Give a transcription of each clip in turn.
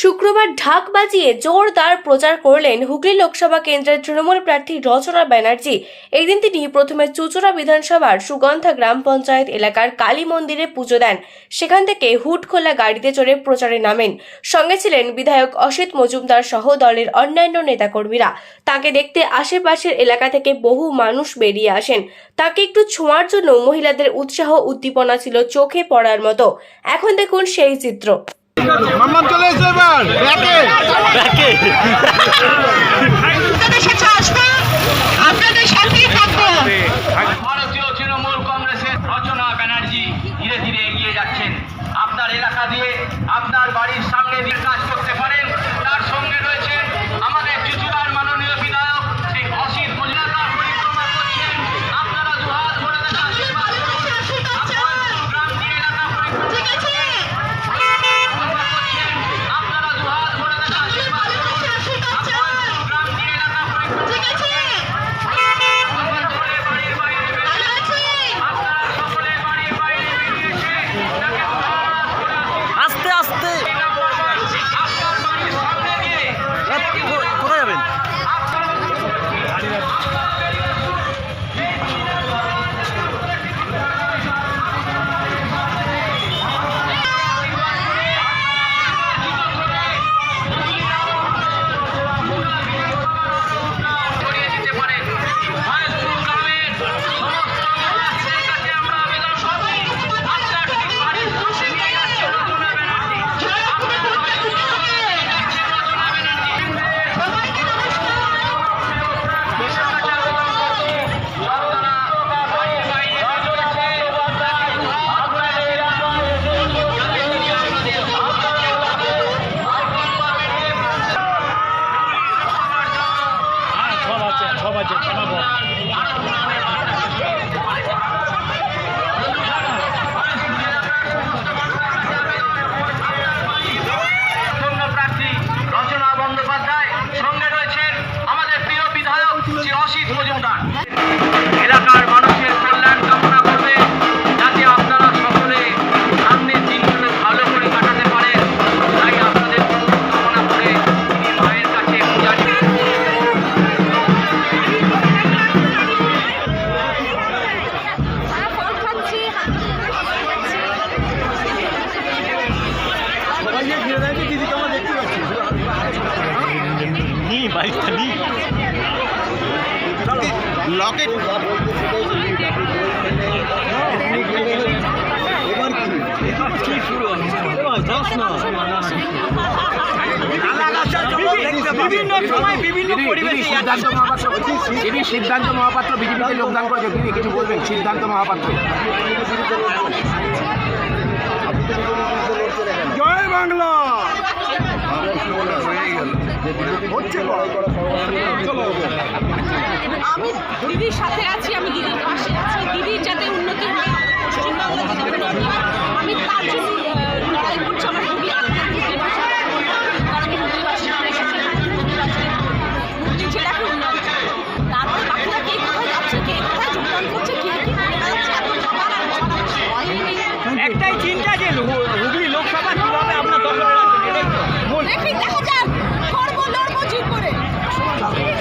শুক্রবার ঢাক বাজিয়ে জোরদার প্রচার করলেন হুগলি লোকসভা কেন্দ্রের তৃণমূল প্রার্থী রচনা ব্যানার্জি। এই দিন তিনি প্রথমে চুচুড়া বিধানসভার সুগন্ধা গ্রাম পঞ্চায়েত এলাকার কালী মন্দিরে পুজো দেন। সেখান থেকে হুট খোলা গাড়িতে চড়ে প্রচারে নামেন। সঙ্গে ছিলেন বিধায়ক অসিত মজুমদার সহ দলের অন্যান্য নেতাকর্মীরা। তাকে দেখতে আশেপাশের এলাকা থেকে বহু মানুষ বেরিয়ে আসেন। তাকে একটু ছোঁয়ার জন্য মহিলাদের উৎসাহ উদ্দীপনা ছিল চোখে পড়ার মতো। এখন দেখুন সেই চিত্র। মাম্মাম চলে এসে এবার। ব্যাকে। আপনাদের সিদ্ধান্ত মহাপাত্র তিনি সিদ্ধান্ত মহাপাত্র বিজেপিতে যোগদান করেছে তিনি কিছু বলবেন? সিদ্ধান্ত মহাপাত্র। জয় বাংলা! আমি দিদির সাথে আছি আমি দিদির পাশে আছি। দিদির যাতে উন্নতি হয় আমি তার জন্য আহ, লড়াই করছি আমার খুবই আত্মার হুগলি ভাষা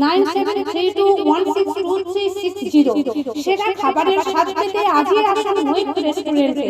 nine seven three two one six two three six zero. খাবারের স্বাদ পেতে আজই আসুন রেস্টুরেন্টে।